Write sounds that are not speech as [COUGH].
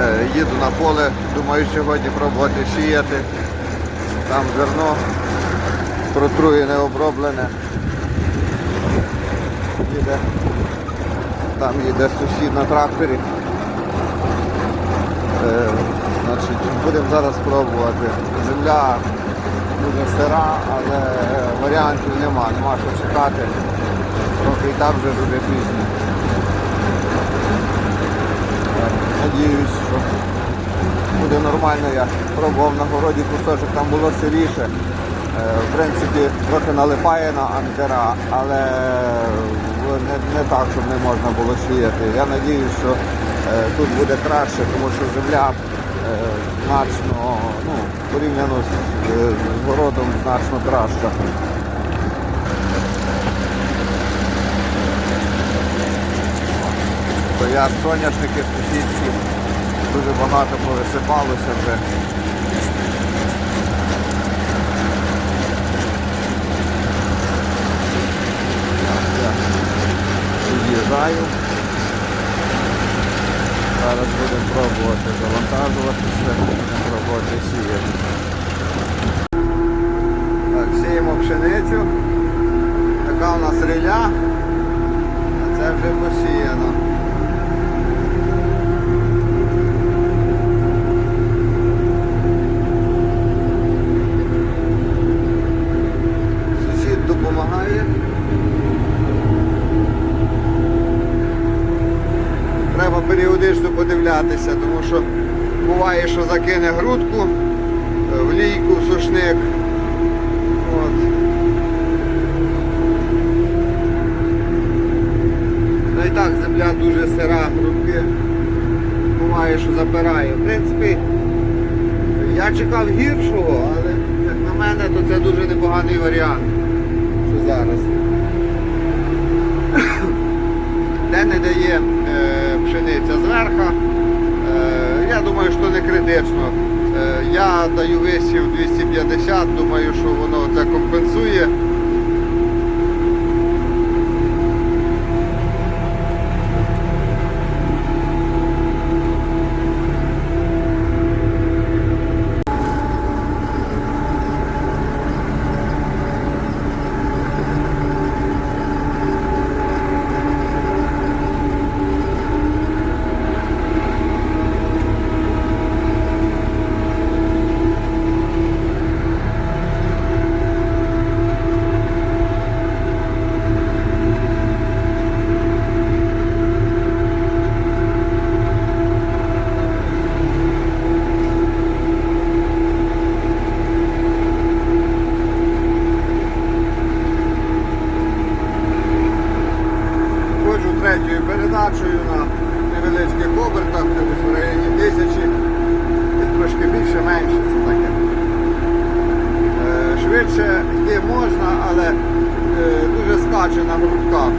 Е, Їду на поле, думаю сьогодні пробувати сіяти. Там зерно протруєне, оброблене. Їде. Там їде сусід на тракторі. Е, значить, будемо зараз пробувати. Земля дуже сира, але варіантів нема, нема що чекати. Трохи і так вже дуже пізно. Е, Надіюсь, що буде нормально. Я пробував на городі кусочок, там було сиріше. Е, В принципі, трохи налипає на антера, але не, не так, щоб не можна було сіяти. Я надіюсь, що е, тут буде краще, тому що земля е, значно, ну, порівняно з, е, з городом значно краща. Я соняшники сусідські дуже багато повисипалося вже. Я під'їжджаю. Зараз будемо пробувати завантажуватися, будемо пробувати сіяти. Так, сіємо пшеницю. Така у нас риля, а це вже посіяно. Треба періодично подивлятися, тому що буває, що закине грудку е, в лійку, в сушник. От. Ну і так земля дуже сира, грудки. Буває, що запирає. В принципі, я чекав гіршого, але як на мене, то це дуже непоганий варіант, що зараз. [COUGHS] Де не дає е, пшениця зверха. Е, я думаю, що не критично. Е, я даю висів 250, думаю, що воно це компенсує. Третьою передачею на невеличких обертах, десь в районі тисячі, і трошки більше, менше це таке. Е, Швидше йти можна, але е, дуже скаче на грудках.